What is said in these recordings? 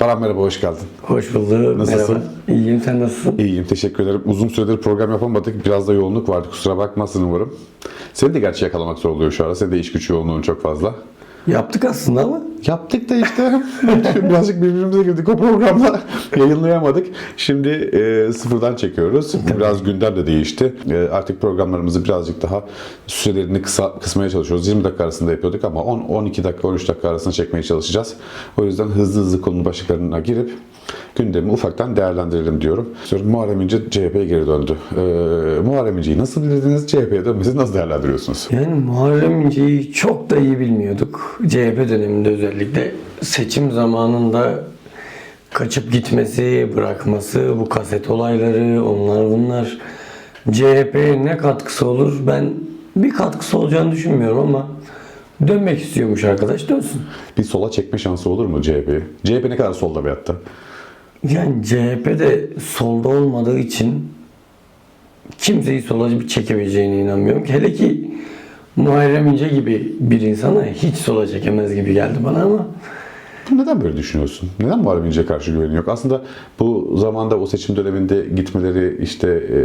Baran merhaba, hoş geldin. Hoş bulduk. Nasılsın? Merhaba. İyiyim sen nasılsın? İyiyim, teşekkür ederim. Uzun süredir program yapamadık. Biraz da yoğunluk vardı, kusura bakmazsın umarım. Seni de gerçi yakalamak zor oluyor şu ara. Senin de iş güç yoğunluğun çok fazla. Yaptık aslında ama. Yaptık da işte birazcık birbirimize girdik o programda. Yayınlayamadık. Şimdi e, sıfırdan çekiyoruz. Biraz gündem de değişti. E, artık programlarımızı birazcık daha sürelerini kısa, kısmaya çalışıyoruz. 20 dakika arasında yapıyorduk ama 10-12 dakika, 13 dakika arasında çekmeye çalışacağız. O yüzden hızlı hızlı konu başlıklarına girip gündemi ufaktan değerlendirelim diyorum. Sonra Muharrem İnce CHP'ye geri döndü. E, Muharrem İnce'yi nasıl bilirdiniz? CHP'ye dönmesini nasıl değerlendiriyorsunuz? Yani Muharrem İnce'yi çok da iyi bilmiyorduk. CHP döneminde özellikle seçim zamanında kaçıp gitmesi, bırakması, bu kaset olayları, onlar bunlar CHP'ye ne katkısı olur? Ben bir katkısı olacağını düşünmüyorum ama dönmek istiyormuş arkadaş dönsün. Bir sola çekme şansı olur mu CHP'yi? CHP ne kadar solda bir hatta? Yani CHP'de solda olmadığı için kimseyi sola çekebileceğine inanmıyorum. ki. Hele ki Muharrem İnce gibi bir insana hiç sola çekemez gibi geldi bana ama Neden böyle düşünüyorsun? Neden Muharrem İnce'ye karşı güvenin yok? Aslında bu zamanda o seçim döneminde gitmeleri işte e,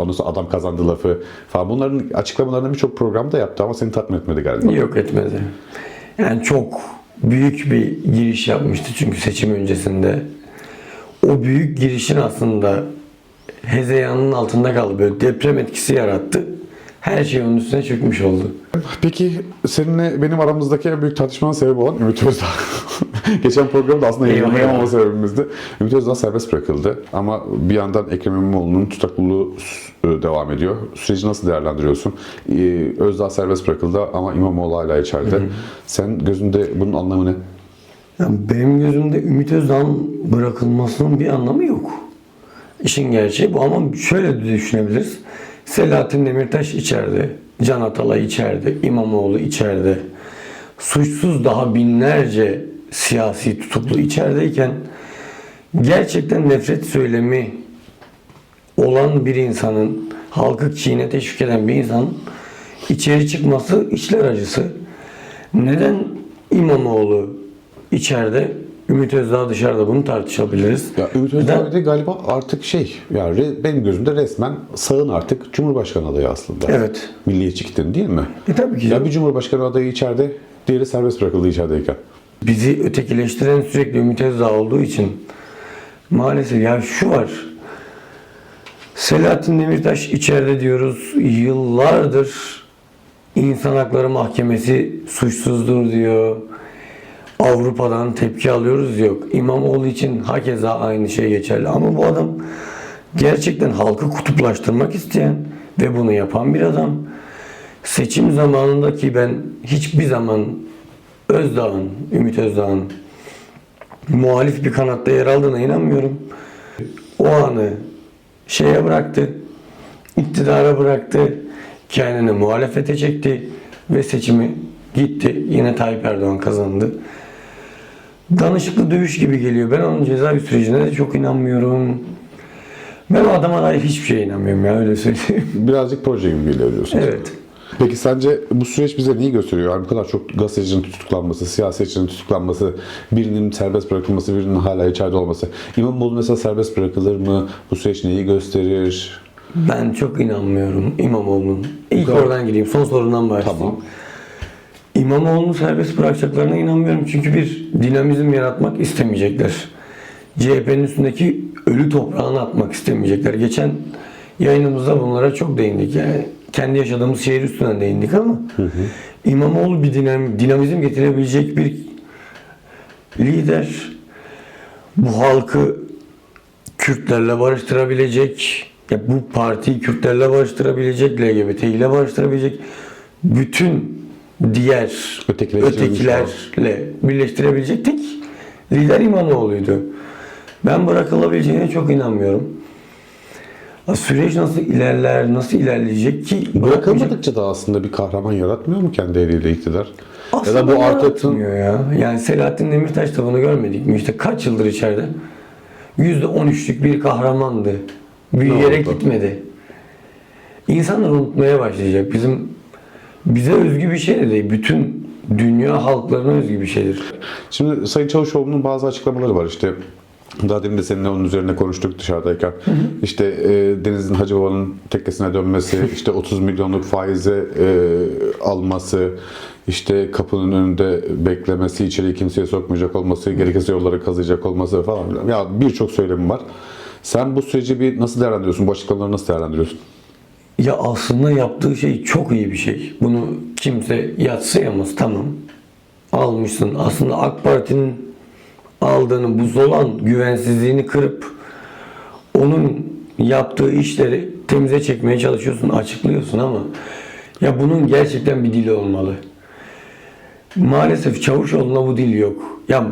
ondan sonra adam kazandı lafı falan bunların açıklamalarını birçok programda yaptı ama seni tatmin etmedi galiba. yok etmedi. Yani çok büyük bir giriş yapmıştı çünkü seçim öncesinde. O büyük girişin aslında hezeyanın altında kaldı. Böyle deprem etkisi yarattı. Her şey onun üstüne çökmüş oldu. Peki seninle benim aramızdaki en büyük tartışmanın sebebi olan Ümit Özdağ. Geçen programda aslında yayınlayamama sebebimizdi. Ümit Özdağ serbest bırakıldı ama bir yandan Ekrem İmamoğlu'nun tutaklılığı e, devam ediyor. Süreci nasıl değerlendiriyorsun? Ee, Özdağ serbest bırakıldı ama İmamoğlu hala içeride. Sen gözünde bunun anlamı ne? Yani benim gözümde Ümit Özdağ'ın bırakılmasının bir anlamı yok. İşin gerçeği bu ama şöyle de düşünebiliriz. Selahattin Demirtaş içeride, Can Atalay içeride, İmamoğlu içeride. Suçsuz daha binlerce siyasi tutuklu içerideyken gerçekten nefret söylemi olan bir insanın, halkı çiğne teşvik eden bir insanın içeri çıkması içler acısı. Neden İmamoğlu içeride, Ümit Özdağ dışarıda bunu tartışabiliriz. Ya Ümit Özdağ de galiba artık şey, yani re- benim gözümde resmen sağın artık Cumhurbaşkanı adayı aslında. Evet. Milliyetçi kitlenin değil mi? E tabii ki. Ya bir Cumhurbaşkanı adayı içeride, diğeri serbest bırakıldı içerideyken. Bizi ötekileştiren sürekli Ümit Özdağ olduğu için maalesef ya şu var. Selahattin Demirtaş içeride diyoruz. Yıllardır İnsan Hakları Mahkemesi suçsuzdur diyor. Avrupa'dan tepki alıyoruz yok. İmamoğlu için hakeza aynı şey geçerli. Ama bu adam gerçekten halkı kutuplaştırmak isteyen ve bunu yapan bir adam. Seçim zamanındaki ben hiçbir zaman Özdağ'ın, Ümit Özdağ'ın muhalif bir kanatta yer aldığına inanmıyorum. O anı şeye bıraktı, iktidara bıraktı, kendini muhalefete çekti ve seçimi gitti. Yine Tayyip Erdoğan kazandı. Danışıklı dövüş gibi geliyor. Ben onun cezaevi sürecine de çok inanmıyorum. Ben o adama dair hiçbir şeye inanmıyorum ya öyle söyleyeyim. Birazcık proje gibi geliyor diyorsun. evet. Peki sence bu süreç bize neyi gösteriyor? Yani bu kadar çok gazetecinin tutuklanması, siyasetçinin tutuklanması, birinin serbest bırakılması, birinin hala içeride olması. İmamoğlu mesela serbest bırakılır mı? Bu süreç neyi gösterir? Ben çok inanmıyorum İmamoğlu'nun. İlk oradan gireyim. Son sorundan başlayayım. Tamam. İmamoğlu'nu serbest bırakacaklarına inanmıyorum. Çünkü bir dinamizm yaratmak istemeyecekler. CHP'nin üstündeki ölü toprağını atmak istemeyecekler. Geçen yayınımızda bunlara çok değindik. Yani kendi yaşadığımız şehir üstünden değindik ama İmamoğlu bir dinam, dinamizm getirebilecek bir lider. Bu halkı Kürtlerle barıştırabilecek, ya bu partiyi Kürtlerle barıştırabilecek, LGBT ile barıştırabilecek, bütün diğer Ötekileştirilmiş ötekilerle birleştirebilecek tek lider İmamoğlu'ydu. Ben bırakılabileceğine çok inanmıyorum. Süreç nasıl ilerler, nasıl ilerleyecek ki Bırakılmadıkça da aslında bir kahraman yaratmıyor mu kendi eliyle iktidar? Aslında ya da bu yaratmıyor ya. Yani Selahattin Demirtaş da bunu görmedik mi? İşte kaç yıldır içeride? %13'lük bir kahramandı. Büyüyerek oldu? gitmedi. İnsanlar unutmaya başlayacak. Bizim bize özgü bir şey de değil. Bütün dünya halklarına özgü bir şeydir. Şimdi Sayın Çavuşoğlu'nun bazı açıklamaları var işte. Daha demin de seninle onun üzerine konuştuk dışarıdayken. İşte e, Deniz'in Hacı Baba'nın tekkesine dönmesi, işte 30 milyonluk faize e, alması, işte kapının önünde beklemesi, içeriye kimseye sokmayacak olması, gerekirse yolları kazıyacak olması falan. Ya birçok söylemi var. Sen bu süreci bir nasıl değerlendiriyorsun? Bu açıklamaları nasıl değerlendiriyorsun? Ya aslında yaptığı şey çok iyi bir şey. Bunu kimse yatsıyamaz. Tamam. Almışsın. Aslında AK Parti'nin aldığını, bu zolan güvensizliğini kırıp onun yaptığı işleri temize çekmeye çalışıyorsun, açıklıyorsun ama ya bunun gerçekten bir dili olmalı. Maalesef Çavuşoğlu'na bu dil yok. Ya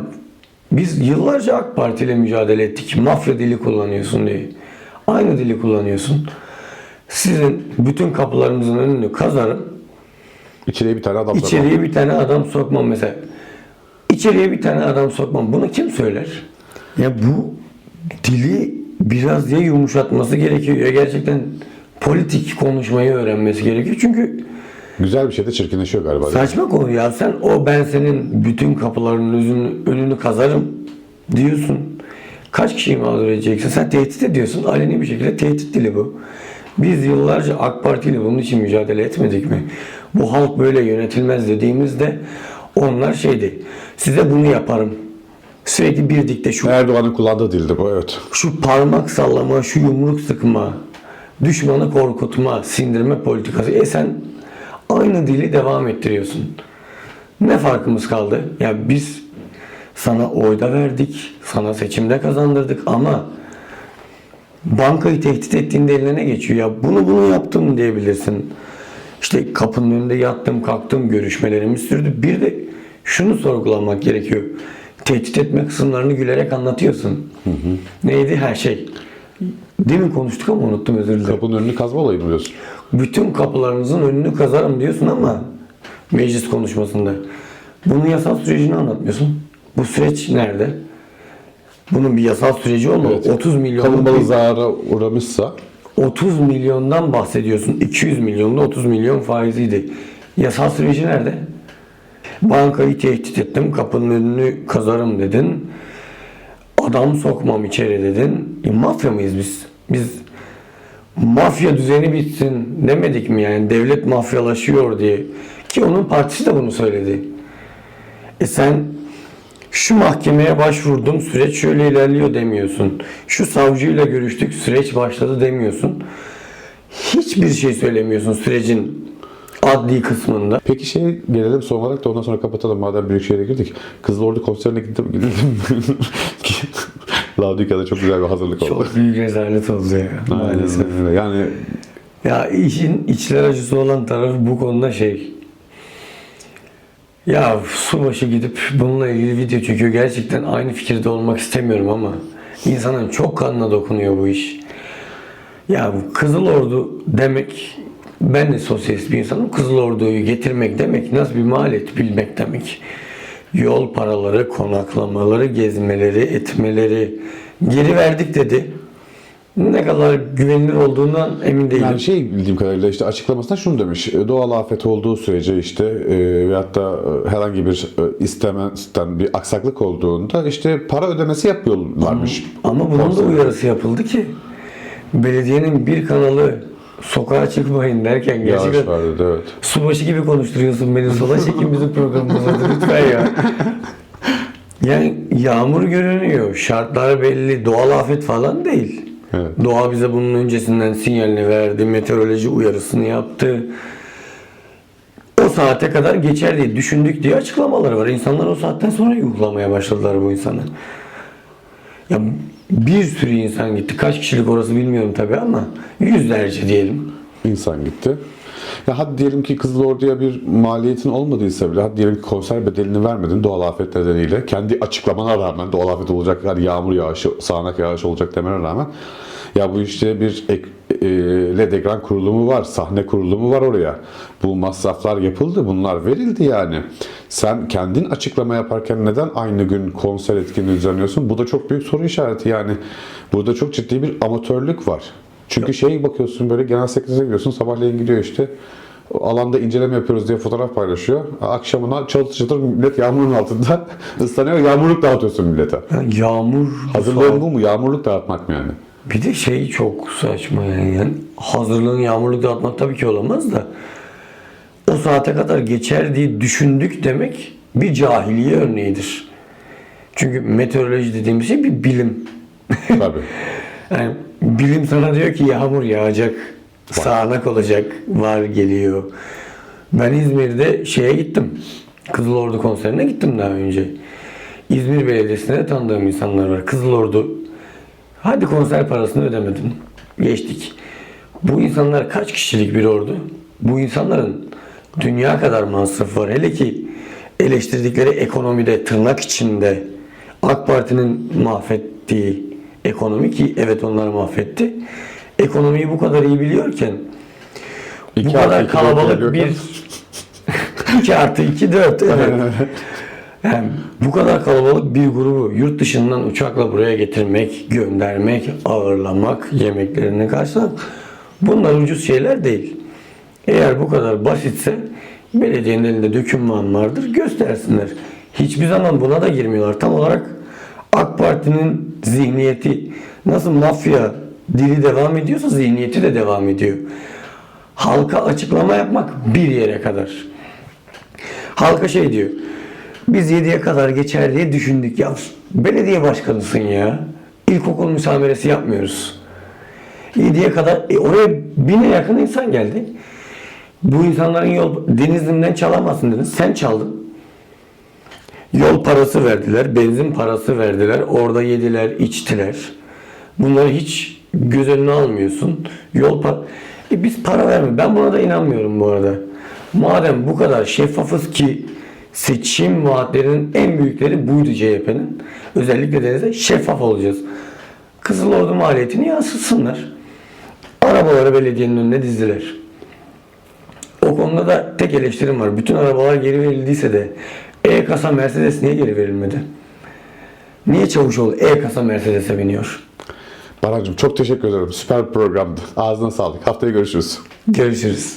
biz yıllarca AK Parti ile mücadele ettik. Mafya dili kullanıyorsun diye. Aynı dili kullanıyorsun. Sizin bütün kapılarınızın önünü kazarım. İçeriye bir tane adam sokmak. İçeriye bir tane adam sokmam mesela. İçeriye bir tane adam sokmam. Bunu kim söyler? Ya bu dili biraz ya yumuşatması gerekiyor ya gerçekten politik konuşmayı öğrenmesi gerekiyor. Çünkü Güzel bir şey de çirkinleşiyor galiba. saçma konu ya. Sen o ben senin bütün kapılarının önünü, önünü kazarım diyorsun. Kaç kişiyi mağdur edeceksin? Sen tehdit ediyorsun. Aleni bir şekilde tehdit dili bu. Biz yıllarca AK Parti ile bunun için mücadele etmedik mi? Bu halk böyle yönetilmez dediğimizde onlar şeydi. Size bunu yaparım. Sürekli bir dikte şu Erdoğan'ın kullandığı dildi bu evet. şu parmak sallama, şu yumruk sıkma, düşmanı korkutma, sindirme politikası. E sen aynı dili devam ettiriyorsun. Ne farkımız kaldı? Ya biz sana oyda verdik, sana seçimde kazandırdık ama bankayı tehdit ettiğinde eline ne geçiyor? Ya bunu bunu yaptım diyebilirsin. İşte kapının önünde yattım, kalktım, görüşmelerimiz sürdü. Bir de şunu sorgulamak gerekiyor. Tehdit etme kısımlarını gülerek anlatıyorsun. Neydi her şey? Demin konuştuk ama unuttum özür dilerim. Kapının önünü kazma olayı mı diyorsun? Bütün kapılarınızın önünü kazarım diyorsun ama meclis konuşmasında. Bunun yasal sürecini anlatmıyorsun. Bu süreç nerede? Bunun bir yasal süreci olmalı. Evet. 30 milyon Kalınbalı zarara uğramışsa 30 milyondan bahsediyorsun. 200 milyonda 30 milyon faiziydi. Yasal süreci nerede? Bankayı tehdit ettim, kapının önünü kazarım dedin. Adam sokmam içeri dedin. E, mafya mıyız biz? Biz mafya düzeni bitsin demedik mi yani? Devlet mafyalaşıyor diye. Ki onun partisi de bunu söyledi. E sen şu mahkemeye başvurdum süreç şöyle ilerliyor demiyorsun. Şu savcıyla görüştük süreç başladı demiyorsun. Hiçbir şey söylemiyorsun sürecin adli kısmında. Peki şey gelelim son olarak da ondan sonra kapatalım madem Büyükşehir'e girdik. Kızılordu konserine gittim. Laudika'da çok güzel bir hazırlık oldu. Çok büyük rezalet oldu ya. Aynen. Yani Ya işin içler acısı olan tarafı bu konuda şey. Ya subaşı gidip bununla ilgili video çekiyor. Gerçekten aynı fikirde olmak istemiyorum ama insanın çok kanına dokunuyor bu iş. Ya bu Kızıl Ordu demek ben de sosyalist bir insanım. Kızıl Ordu'yu getirmek demek nasıl bir maliyet bilmek demek. Yol paraları, konaklamaları, gezmeleri, etmeleri geri verdik dedi. Ne kadar güvenilir olduğundan emin değilim. Yani şey bildiğim kadarıyla işte açıklamasında şunu demiş. e, Doğal afet olduğu sürece işte e, veyahut da e, herhangi bir e, istemezden bir aksaklık olduğunda işte para ödemesi yapıyorlarmış. Ama bunun da uyarısı yapıldı ki belediyenin bir kanalı sokağa çıkmayın derken gerçekten vardı evet. subaşı gibi konuşturuyorsun beni sola çekin bizim programımıza lütfen ya. Yani yağmur görünüyor, şartlar belli, doğal afet falan değil. Evet. Doğa bize bunun öncesinden sinyalini verdi, meteoroloji uyarısını yaptı. O saate kadar geçer diye düşündük diye açıklamaları var. İnsanlar o saatten sonra yuhlamaya başladılar bu insanı. Ya bir sürü insan gitti. Kaç kişilik orası bilmiyorum tabii ama yüzlerce diyelim. İnsan gitti. Ya hadi diyelim ki Kızılordu'ya bir maliyetin olmadıysa bile hadi diyelim ki konser bedelini vermedin doğal afet nedeniyle. Kendi açıklamana rağmen doğal afet olacak, hani yağmur yağışı, sağanak yağış olacak demene rağmen ya bu işte bir ek, e, LED ekran kurulumu var, sahne kurulumu var oraya. Bu masraflar yapıldı, bunlar verildi yani. Sen kendin açıklama yaparken neden aynı gün konser etkinliği düzenliyorsun? Bu da çok büyük soru işareti yani. Burada çok ciddi bir amatörlük var. Çünkü şey bakıyorsun böyle genel sekretere gidiyorsun sabahleyin gidiyor işte alanda inceleme yapıyoruz diye fotoğraf paylaşıyor. Akşamına çatır çatır millet yağmurun altında ıslanıyor. Yağmurluk dağıtıyorsun millete. Yani yağmur Hazırlığın bu mu? Yağmurluk dağıtmak mı yani? Bir de şey çok saçma yani. yani hazırlığın yağmurluk dağıtmak tabii ki olamaz da o saate kadar geçer diye düşündük demek bir cahiliye örneğidir. Çünkü meteoroloji dediğimiz şey bir bilim. Tabii. Yani bilim sana diyor ki yağmur yağacak, sağanak olacak, var geliyor. Ben İzmir'de şeye gittim. Kızılordu konserine gittim daha önce. İzmir Belediyesi'nde tanıdığım insanlar var. Kızılordu hadi konser parasını ödemedin. Geçtik. Bu insanlar kaç kişilik bir ordu? Bu insanların dünya kadar masrafı var. Hele ki eleştirdikleri ekonomide tırnak içinde AK Parti'nin mahvettiği ekonomi ki evet onlar mahvetti. Ekonomiyi bu kadar iyi biliyorken bu İki kadar iki dört kalabalık bir geliyorken- 2 artı 2 4 evet. Yani bu kadar kalabalık bir grubu yurt dışından uçakla buraya getirmek, göndermek, ağırlamak, yemeklerini karşılamak bunlar ucuz şeyler değil. Eğer bu kadar basitse belediyenin elinde döküman vardır göstersinler. Hiçbir zaman buna da girmiyorlar. Tam olarak AK Parti'nin zihniyeti nasıl mafya dili devam ediyorsa zihniyeti de devam ediyor. Halka açıklama yapmak bir yere kadar. Halka şey diyor. Biz 7'ye kadar geçer diye düşündük. Ya belediye başkanısın ya. İlkokul müsameresi yapmıyoruz. 7'ye kadar e, oraya bine yakın insan geldi. Bu insanların yol Denizli'nden çalamazsın dedin. Sen çaldın. Yol parası verdiler, benzin parası verdiler. Orada yediler, içtiler. Bunları hiç göz önüne almıyorsun. Yol par e biz para vermiyoruz. Ben buna da inanmıyorum bu arada. Madem bu kadar şeffafız ki seçim vaatlerinin en büyükleri buydu CHP'nin. Özellikle denizde şeffaf olacağız. Kızılordu maliyetini yansıtsınlar. Arabaları belediyenin önüne dizdiler. O konuda da tek eleştirim var. Bütün arabalar geri verildiyse de E-kasa Mercedes niye geri verilmedi? Niye Çavuşoğlu E-kasa Mercedes'e biniyor? Baran'cığım çok teşekkür ederim. Süper programdı. Ağzına sağlık. Haftaya görüşürüz. Görüşürüz.